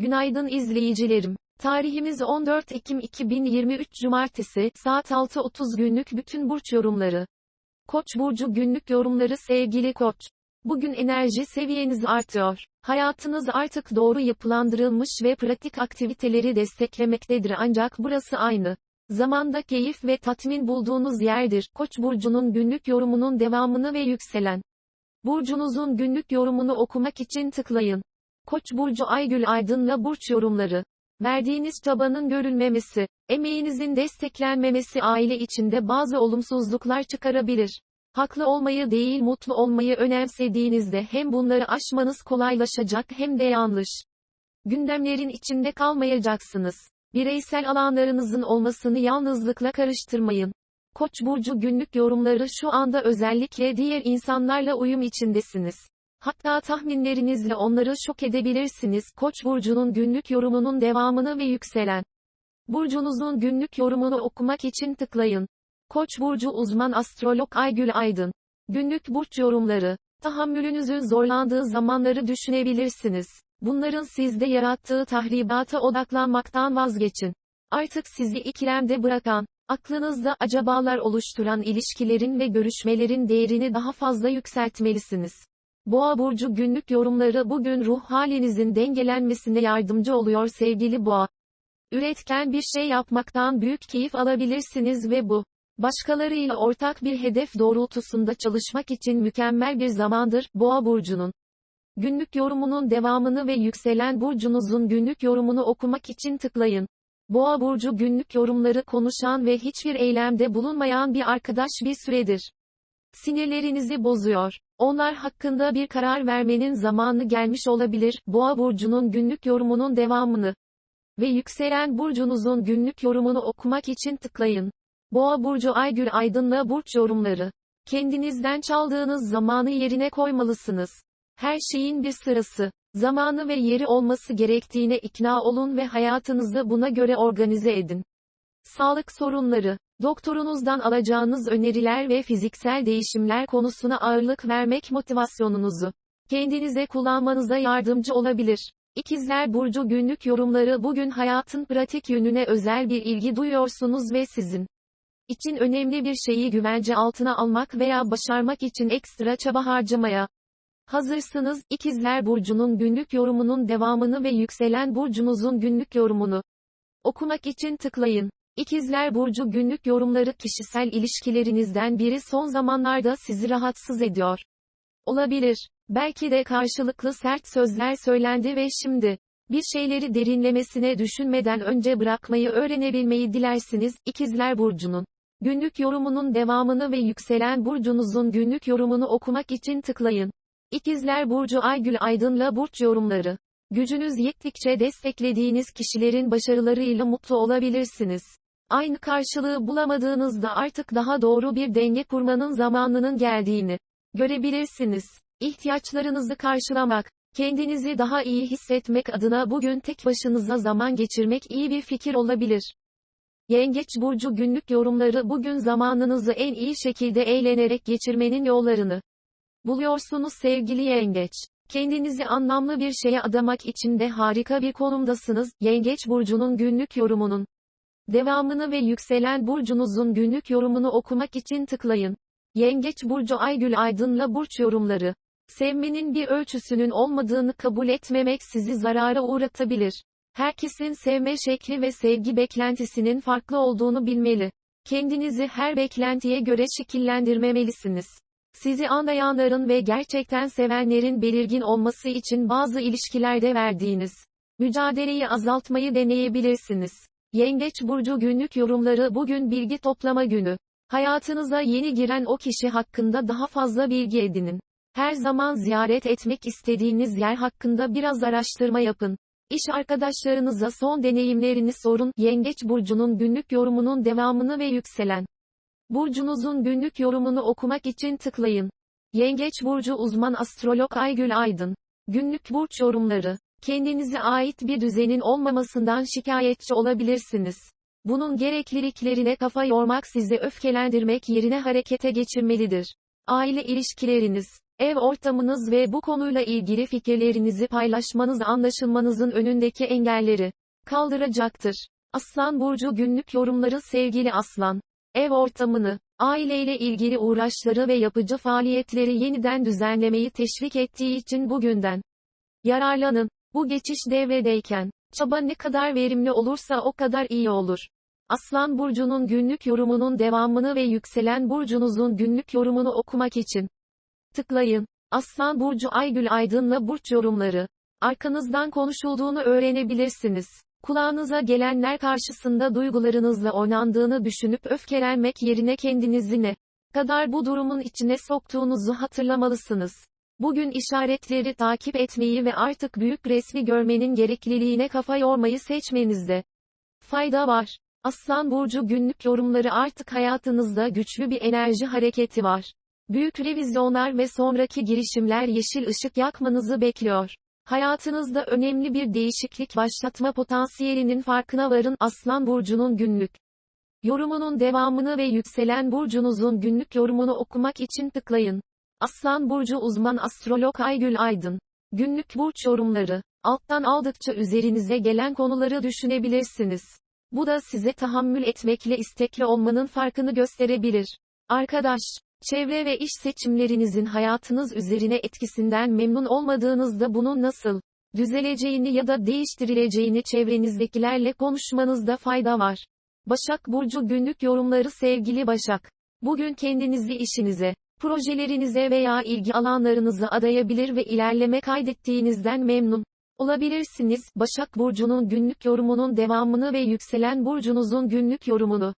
Günaydın izleyicilerim. Tarihimiz 14 Ekim 2023 Cumartesi, saat 6.30 günlük bütün burç yorumları. Koç burcu günlük yorumları sevgili Koç. Bugün enerji seviyeniz artıyor. Hayatınız artık doğru yapılandırılmış ve pratik aktiviteleri desteklemektedir ancak burası aynı zamanda keyif ve tatmin bulduğunuz yerdir. Koç burcunun günlük yorumunun devamını ve yükselen burcunuzun günlük yorumunu okumak için tıklayın. Koç burcu Aygül Aydın'la burç yorumları. Verdiğiniz çabanın görülmemesi, emeğinizin desteklenmemesi aile içinde bazı olumsuzluklar çıkarabilir. Haklı olmayı değil mutlu olmayı önemsediğinizde hem bunları aşmanız kolaylaşacak hem de yanlış gündemlerin içinde kalmayacaksınız. Bireysel alanlarınızın olmasını yalnızlıkla karıştırmayın. Koç burcu günlük yorumları şu anda özellikle diğer insanlarla uyum içindesiniz. Hatta tahminlerinizle onları şok edebilirsiniz. Koç burcunun günlük yorumunun devamını ve yükselen burcunuzun günlük yorumunu okumak için tıklayın. Koç burcu uzman astrolog Aygül Aydın. Günlük burç yorumları. Tahammülünüzün zorlandığı zamanları düşünebilirsiniz. Bunların sizde yarattığı tahribata odaklanmaktan vazgeçin. Artık sizi ikilemde bırakan, aklınızda acabalar oluşturan ilişkilerin ve görüşmelerin değerini daha fazla yükseltmelisiniz. Boğa burcu günlük yorumları bugün ruh halinizin dengelenmesine yardımcı oluyor sevgili Boğa. Üretken bir şey yapmaktan büyük keyif alabilirsiniz ve bu başkalarıyla ortak bir hedef doğrultusunda çalışmak için mükemmel bir zamandır Boğa burcunun. Günlük yorumunun devamını ve yükselen burcunuzun günlük yorumunu okumak için tıklayın. Boğa burcu günlük yorumları konuşan ve hiçbir eylemde bulunmayan bir arkadaş bir süredir. Sinirlerinizi bozuyor. Onlar hakkında bir karar vermenin zamanı gelmiş olabilir. Boğa burcunun günlük yorumunun devamını ve yükselen burcunuzun günlük yorumunu okumak için tıklayın. Boğa burcu Aygül Aydın'la burç yorumları. Kendinizden çaldığınız zamanı yerine koymalısınız. Her şeyin bir sırası, zamanı ve yeri olması gerektiğine ikna olun ve hayatınızı buna göre organize edin. Sağlık sorunları, doktorunuzdan alacağınız öneriler ve fiziksel değişimler konusuna ağırlık vermek motivasyonunuzu kendinize kullanmanıza yardımcı olabilir. İkizler Burcu günlük yorumları bugün hayatın pratik yönüne özel bir ilgi duyuyorsunuz ve sizin için önemli bir şeyi güvence altına almak veya başarmak için ekstra çaba harcamaya hazırsınız. İkizler Burcu'nun günlük yorumunun devamını ve yükselen burcunuzun günlük yorumunu okumak için tıklayın. İkizler Burcu günlük yorumları kişisel ilişkilerinizden biri son zamanlarda sizi rahatsız ediyor. Olabilir. Belki de karşılıklı sert sözler söylendi ve şimdi bir şeyleri derinlemesine düşünmeden önce bırakmayı öğrenebilmeyi dilersiniz. İkizler Burcu'nun günlük yorumunun devamını ve yükselen burcunuzun günlük yorumunu okumak için tıklayın. İkizler Burcu Aygül Aydın'la burç yorumları. Gücünüz yettikçe desteklediğiniz kişilerin başarılarıyla mutlu olabilirsiniz. Aynı karşılığı bulamadığınızda artık daha doğru bir denge kurmanın zamanının geldiğini görebilirsiniz. İhtiyaçlarınızı karşılamak, kendinizi daha iyi hissetmek adına bugün tek başınıza zaman geçirmek iyi bir fikir olabilir. Yengeç burcu günlük yorumları bugün zamanınızı en iyi şekilde eğlenerek geçirmenin yollarını buluyorsunuz sevgili yengeç. Kendinizi anlamlı bir şeye adamak için de harika bir konumdasınız. Yengeç burcunun günlük yorumunun devamını ve yükselen burcunuzun günlük yorumunu okumak için tıklayın. Yengeç burcu Aygül Aydın'la burç yorumları. Sevmenin bir ölçüsünün olmadığını kabul etmemek sizi zarara uğratabilir. Herkesin sevme şekli ve sevgi beklentisinin farklı olduğunu bilmeli. Kendinizi her beklentiye göre şekillendirmemelisiniz. Sizi anlayanların ve gerçekten sevenlerin belirgin olması için bazı ilişkilerde verdiğiniz mücadeleyi azaltmayı deneyebilirsiniz. Yengeç burcu günlük yorumları bugün bilgi toplama günü. Hayatınıza yeni giren o kişi hakkında daha fazla bilgi edinin. Her zaman ziyaret etmek istediğiniz yer hakkında biraz araştırma yapın. İş arkadaşlarınıza son deneyimlerini sorun. Yengeç burcunun günlük yorumunun devamını ve yükselen burcunuzun günlük yorumunu okumak için tıklayın. Yengeç burcu uzman astrolog Aygül Aydın. Günlük burç yorumları. Kendinize ait bir düzenin olmamasından şikayetçi olabilirsiniz. Bunun gerekliliklerine kafa yormak sizi öfkelendirmek yerine harekete geçirmelidir. Aile ilişkileriniz. Ev ortamınız ve bu konuyla ilgili fikirlerinizi paylaşmanız anlaşılmanızın önündeki engelleri kaldıracaktır. Aslan Burcu günlük yorumları sevgili Aslan. Ev ortamını, aileyle ilgili uğraşları ve yapıcı faaliyetleri yeniden düzenlemeyi teşvik ettiği için bugünden yararlanın. Bu geçiş devredeyken, çaba ne kadar verimli olursa o kadar iyi olur. Aslan Burcu'nun günlük yorumunun devamını ve yükselen burcunuzun günlük yorumunu okumak için tıklayın. Aslan Burcu Aygül Aydın'la burç yorumları. Arkanızdan konuşulduğunu öğrenebilirsiniz. Kulağınıza gelenler karşısında duygularınızla oynandığını düşünüp öfkelenmek yerine kendinizi ne kadar bu durumun içine soktuğunuzu hatırlamalısınız. Bugün işaretleri takip etmeyi ve artık büyük resmi görmenin gerekliliğine kafa yormayı seçmenizde fayda var. Aslan Burcu günlük yorumları artık hayatınızda güçlü bir enerji hareketi var. Büyük revizyonlar ve sonraki girişimler yeşil ışık yakmanızı bekliyor. Hayatınızda önemli bir değişiklik başlatma potansiyelinin farkına varın Aslan Burcu'nun günlük yorumunun devamını ve yükselen burcunuzun günlük yorumunu okumak için tıklayın. Aslan Burcu uzman astrolog Aygül Aydın. Günlük burç yorumları. Alttan aldıkça üzerinize gelen konuları düşünebilirsiniz. Bu da size tahammül etmekle istekli olmanın farkını gösterebilir. Arkadaş, çevre ve iş seçimlerinizin hayatınız üzerine etkisinden memnun olmadığınızda bunun nasıl düzeleceğini ya da değiştirileceğini çevrenizdekilerle konuşmanızda fayda var. Başak Burcu günlük yorumları sevgili Başak. Bugün kendinizi işinize, projelerinize veya ilgi alanlarınızı adayabilir ve ilerleme kaydettiğinizden memnun olabilirsiniz. Başak Burcu'nun günlük yorumunun devamını ve yükselen burcunuzun günlük yorumunu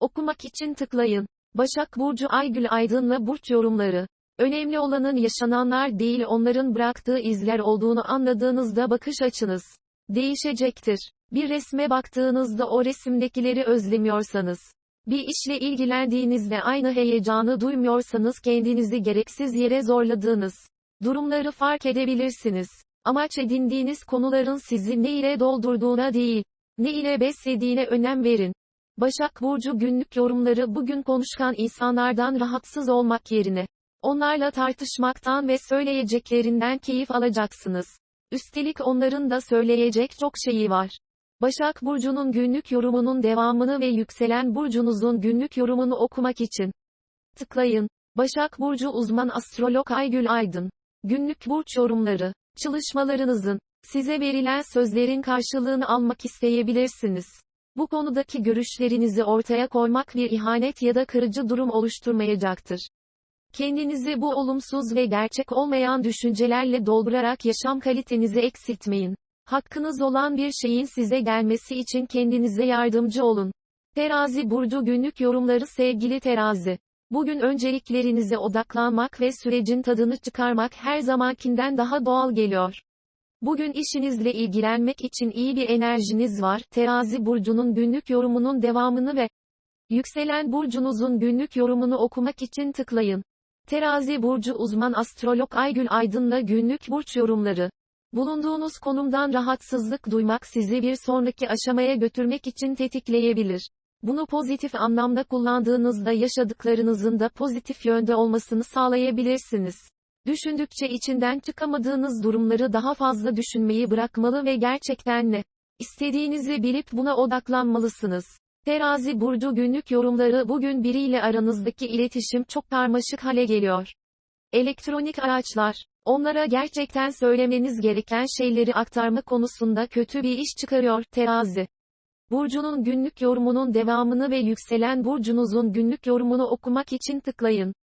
okumak için tıklayın. Başak Burcu Aygül Aydın'la burç yorumları. Önemli olanın yaşananlar değil onların bıraktığı izler olduğunu anladığınızda bakış açınız değişecektir. Bir resme baktığınızda o resimdekileri özlemiyorsanız, bir işle ilgilendiğinizde aynı heyecanı duymuyorsanız kendinizi gereksiz yere zorladığınız durumları fark edebilirsiniz. Amaç edindiğiniz konuların sizi ne ile doldurduğuna değil, ne ile beslediğine önem verin. Başak Burcu günlük yorumları bugün konuşkan insanlardan rahatsız olmak yerine, onlarla tartışmaktan ve söyleyeceklerinden keyif alacaksınız. Üstelik onların da söyleyecek çok şeyi var. Başak Burcu'nun günlük yorumunun devamını ve yükselen burcunuzun günlük yorumunu okumak için tıklayın. Başak Burcu uzman astrolog Aygül Aydın. Günlük burç yorumları. Çalışmalarınızın, size verilen sözlerin karşılığını almak isteyebilirsiniz. Bu konudaki görüşlerinizi ortaya koymak bir ihanet ya da kırıcı durum oluşturmayacaktır. Kendinizi bu olumsuz ve gerçek olmayan düşüncelerle doldurarak yaşam kalitenizi eksiltmeyin. Hakkınız olan bir şeyin size gelmesi için kendinize yardımcı olun. Terazi Burcu günlük yorumları sevgili terazi. Bugün önceliklerinize odaklanmak ve sürecin tadını çıkarmak her zamankinden daha doğal geliyor. Bugün işinizle ilgilenmek için iyi bir enerjiniz var. Terazi burcunun günlük yorumunun devamını ve yükselen burcunuzun günlük yorumunu okumak için tıklayın. Terazi burcu uzman astrolog Aygül Aydın'la günlük burç yorumları. Bulunduğunuz konumdan rahatsızlık duymak sizi bir sonraki aşamaya götürmek için tetikleyebilir. Bunu pozitif anlamda kullandığınızda yaşadıklarınızın da pozitif yönde olmasını sağlayabilirsiniz. Düşündükçe içinden çıkamadığınız durumları daha fazla düşünmeyi bırakmalı ve gerçekten ne istediğinizi bilip buna odaklanmalısınız. Terazi burcu günlük yorumları bugün biriyle aranızdaki iletişim çok karmaşık hale geliyor. Elektronik araçlar, onlara gerçekten söylemeniz gereken şeyleri aktarma konusunda kötü bir iş çıkarıyor. Terazi Burcunun günlük yorumunun devamını ve yükselen burcunuzun günlük yorumunu okumak için tıklayın.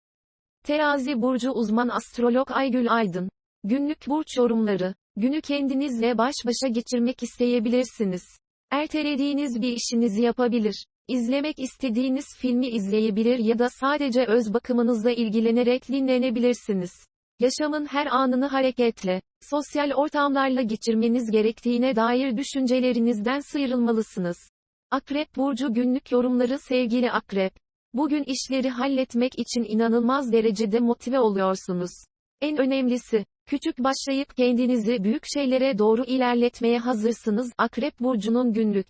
Terazi burcu uzman astrolog Aygül Aydın. Günlük burç yorumları. Günü kendinizle baş başa geçirmek isteyebilirsiniz. Ertelediğiniz bir işinizi yapabilir. İzlemek istediğiniz filmi izleyebilir ya da sadece öz bakımınızla ilgilenerek dinlenebilirsiniz. Yaşamın her anını hareketle, sosyal ortamlarla geçirmeniz gerektiğine dair düşüncelerinizden sıyrılmalısınız. Akrep Burcu günlük yorumları sevgili Akrep. Bugün işleri halletmek için inanılmaz derecede motive oluyorsunuz. En önemlisi, küçük başlayıp kendinizi büyük şeylere doğru ilerletmeye hazırsınız. Akrep Burcu'nun günlük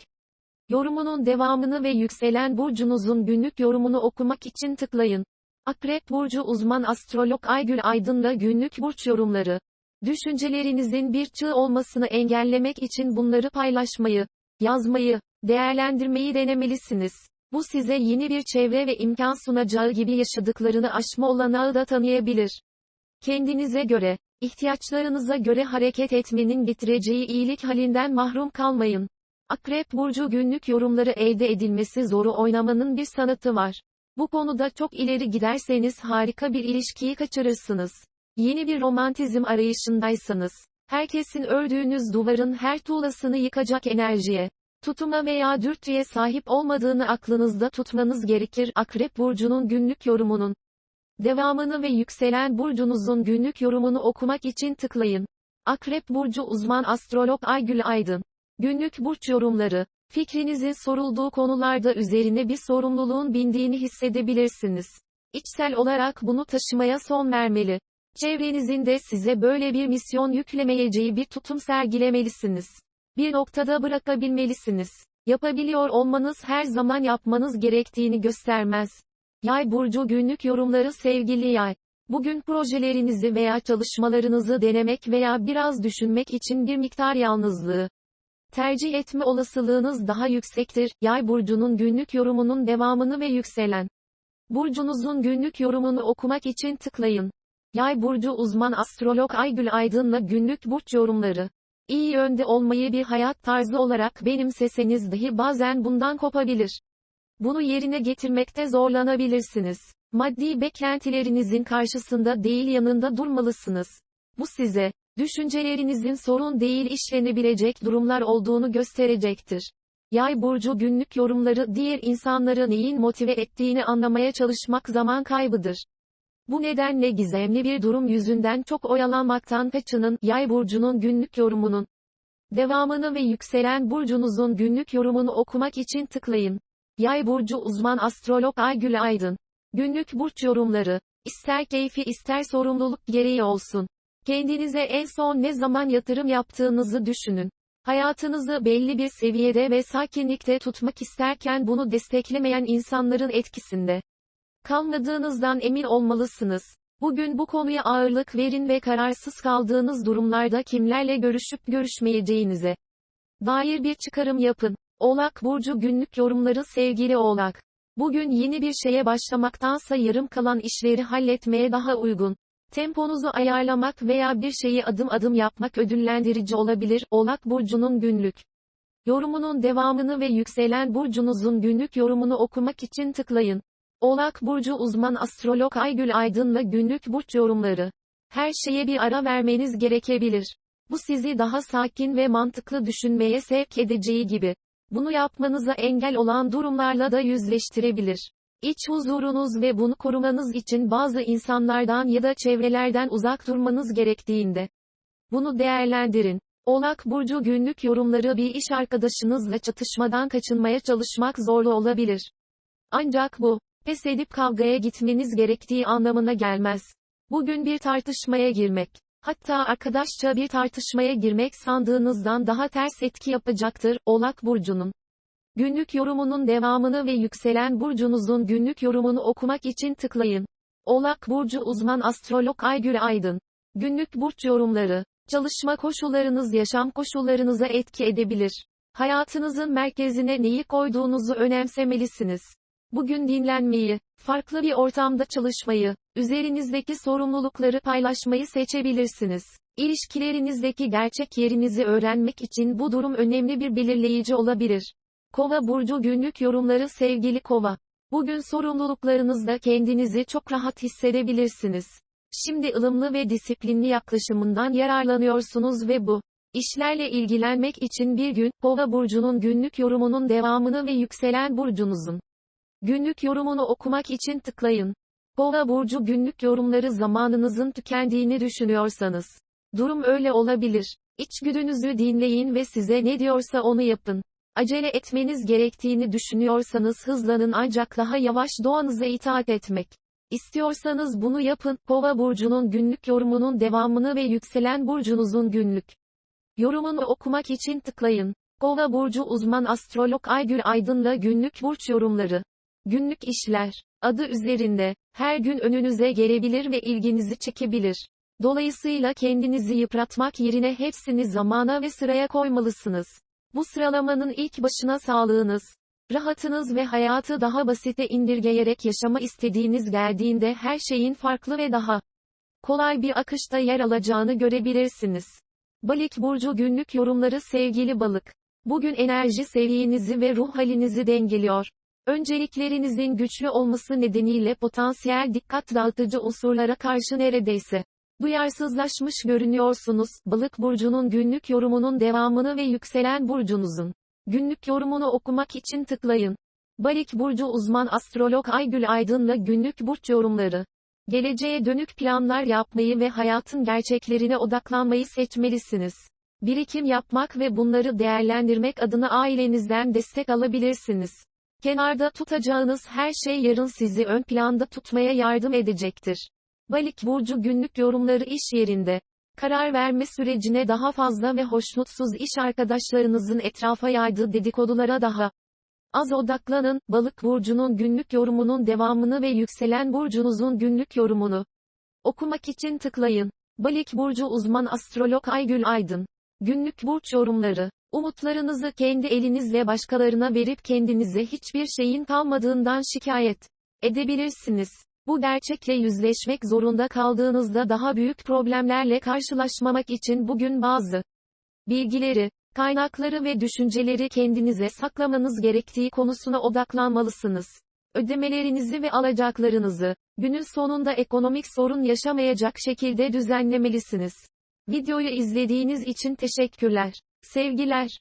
yorumunun devamını ve yükselen burcunuzun günlük yorumunu okumak için tıklayın. Akrep Burcu uzman astrolog Aygül Aydın'la günlük burç yorumları. Düşüncelerinizin bir çığ olmasını engellemek için bunları paylaşmayı, yazmayı, değerlendirmeyi denemelisiniz. Bu size yeni bir çevre ve imkan sunacağı gibi yaşadıklarını aşma olanağı da tanıyabilir. Kendinize göre, ihtiyaçlarınıza göre hareket etmenin getireceği iyilik halinden mahrum kalmayın. Akrep Burcu günlük yorumları elde edilmesi zoru oynamanın bir sanatı var. Bu konuda çok ileri giderseniz harika bir ilişkiyi kaçırırsınız. Yeni bir romantizm arayışındaysanız, herkesin ördüğünüz duvarın her tuğlasını yıkacak enerjiye, tutuma veya dürtüye sahip olmadığını aklınızda tutmanız gerekir. Akrep Burcu'nun günlük yorumunun devamını ve yükselen burcunuzun günlük yorumunu okumak için tıklayın. Akrep Burcu uzman astrolog Aygül Aydın. Günlük burç yorumları. Fikrinizin sorulduğu konularda üzerine bir sorumluluğun bindiğini hissedebilirsiniz. İçsel olarak bunu taşımaya son vermeli. Çevrenizin de size böyle bir misyon yüklemeyeceği bir tutum sergilemelisiniz. Bir noktada bırakabilmelisiniz. Yapabiliyor olmanız her zaman yapmanız gerektiğini göstermez. Yay burcu günlük yorumları sevgili yay. Bugün projelerinizi veya çalışmalarınızı denemek veya biraz düşünmek için bir miktar yalnızlığı tercih etme olasılığınız daha yüksektir. Yay burcunun günlük yorumunun devamını ve yükselen burcunuzun günlük yorumunu okumak için tıklayın. Yay burcu uzman astrolog Aygül Aydın'la günlük burç yorumları. İyi yönde olmayı bir hayat tarzı olarak benimseseniz dahi bazen bundan kopabilir. Bunu yerine getirmekte zorlanabilirsiniz. Maddi beklentilerinizin karşısında değil yanında durmalısınız. Bu size, düşüncelerinizin sorun değil işlenebilecek durumlar olduğunu gösterecektir. Yay burcu günlük yorumları diğer insanları neyin motive ettiğini anlamaya çalışmak zaman kaybıdır. Bu nedenle gizemli bir durum yüzünden çok oyalanmaktan kaçının, yay burcunun günlük yorumunun devamını ve yükselen burcunuzun günlük yorumunu okumak için tıklayın. Yay burcu uzman astrolog Aygül Aydın. Günlük burç yorumları. İster keyfi ister sorumluluk gereği olsun. Kendinize en son ne zaman yatırım yaptığınızı düşünün. Hayatınızı belli bir seviyede ve sakinlikte tutmak isterken bunu desteklemeyen insanların etkisinde kalmadığınızdan emin olmalısınız. Bugün bu konuya ağırlık verin ve kararsız kaldığınız durumlarda kimlerle görüşüp görüşmeyeceğinize dair bir çıkarım yapın. Oğlak Burcu günlük yorumları sevgili Oğlak. Bugün yeni bir şeye başlamaktansa yarım kalan işleri halletmeye daha uygun. Temponuzu ayarlamak veya bir şeyi adım adım yapmak ödüllendirici olabilir. Oğlak Burcu'nun günlük yorumunun devamını ve yükselen burcunuzun günlük yorumunu okumak için tıklayın. Oğlak Burcu uzman astrolog Aygül Aydın'la günlük burç yorumları. Her şeye bir ara vermeniz gerekebilir. Bu sizi daha sakin ve mantıklı düşünmeye sevk edeceği gibi, bunu yapmanıza engel olan durumlarla da yüzleştirebilir. İç huzurunuz ve bunu korumanız için bazı insanlardan ya da çevrelerden uzak durmanız gerektiğinde, bunu değerlendirin. Oğlak Burcu günlük yorumları bir iş arkadaşınızla çatışmadan kaçınmaya çalışmak zorlu olabilir. Ancak bu, pes edip kavgaya gitmeniz gerektiği anlamına gelmez. Bugün bir tartışmaya girmek, hatta arkadaşça bir tartışmaya girmek sandığınızdan daha ters etki yapacaktır, Oğlak Burcu'nun. Günlük yorumunun devamını ve yükselen burcunuzun günlük yorumunu okumak için tıklayın. Oğlak Burcu uzman astrolog Aygül Aydın. Günlük burç yorumları. Çalışma koşullarınız yaşam koşullarınıza etki edebilir. Hayatınızın merkezine neyi koyduğunuzu önemsemelisiniz. Bugün dinlenmeyi, farklı bir ortamda çalışmayı, üzerinizdeki sorumlulukları paylaşmayı seçebilirsiniz. İlişkilerinizdeki gerçek yerinizi öğrenmek için bu durum önemli bir belirleyici olabilir. Kova burcu günlük yorumları sevgili Kova. Bugün sorumluluklarınızda kendinizi çok rahat hissedebilirsiniz. Şimdi ılımlı ve disiplinli yaklaşımından yararlanıyorsunuz ve bu işlerle ilgilenmek için bir gün Kova burcunun günlük yorumunun devamını ve yükselen burcunuzun günlük yorumunu okumak için tıklayın. Kova burcu günlük yorumları zamanınızın tükendiğini düşünüyorsanız durum öyle olabilir. İçgüdünüzü dinleyin ve size ne diyorsa onu yapın. Acele etmeniz gerektiğini düşünüyorsanız hızlanın ancak daha yavaş doğanıza itaat etmek. İstiyorsanız bunu yapın. Kova burcunun günlük yorumunun devamını ve yükselen burcunuzun günlük yorumunu okumak için tıklayın. Kova burcu uzman astrolog Aygül Aydın'la günlük burç yorumları Günlük işler. Adı üzerinde, her gün önünüze gelebilir ve ilginizi çekebilir. Dolayısıyla kendinizi yıpratmak yerine hepsini zamana ve sıraya koymalısınız. Bu sıralamanın ilk başına sağlığınız, rahatınız ve hayatı daha basite indirgeyerek yaşama istediğiniz geldiğinde her şeyin farklı ve daha kolay bir akışta yer alacağını görebilirsiniz. Balık burcu günlük yorumları sevgili balık. Bugün enerji seviyenizi ve ruh halinizi dengeliyor. Önceliklerinizin güçlü olması nedeniyle potansiyel dikkat dağıtıcı unsurlara karşı neredeyse duyarsızlaşmış görünüyorsunuz. Balık burcunun günlük yorumunun devamını ve yükselen burcunuzun günlük yorumunu okumak için tıklayın. Balık burcu uzman astrolog Aygül Aydın'la günlük burç yorumları. Geleceğe dönük planlar yapmayı ve hayatın gerçeklerine odaklanmayı seçmelisiniz. Birikim yapmak ve bunları değerlendirmek adına ailenizden destek alabilirsiniz. Kenarda tutacağınız her şey yarın sizi ön planda tutmaya yardım edecektir. Balık burcu günlük yorumları iş yerinde. Karar verme sürecine daha fazla ve hoşnutsuz iş arkadaşlarınızın etrafa yaydığı dedikodulara daha az odaklanın. Balık burcunun günlük yorumunun devamını ve yükselen burcunuzun günlük yorumunu okumak için tıklayın. Balık burcu uzman astrolog Aygül Aydın. Günlük burç yorumları. Umutlarınızı kendi elinizle başkalarına verip kendinize hiçbir şeyin kalmadığından şikayet edebilirsiniz. Bu gerçekle yüzleşmek zorunda kaldığınızda daha büyük problemlerle karşılaşmamak için bugün bazı bilgileri, kaynakları ve düşünceleri kendinize saklamanız gerektiği konusuna odaklanmalısınız. Ödemelerinizi ve alacaklarınızı, günün sonunda ekonomik sorun yaşamayacak şekilde düzenlemelisiniz. Videoyu izlediğiniz için teşekkürler. Sevgiler.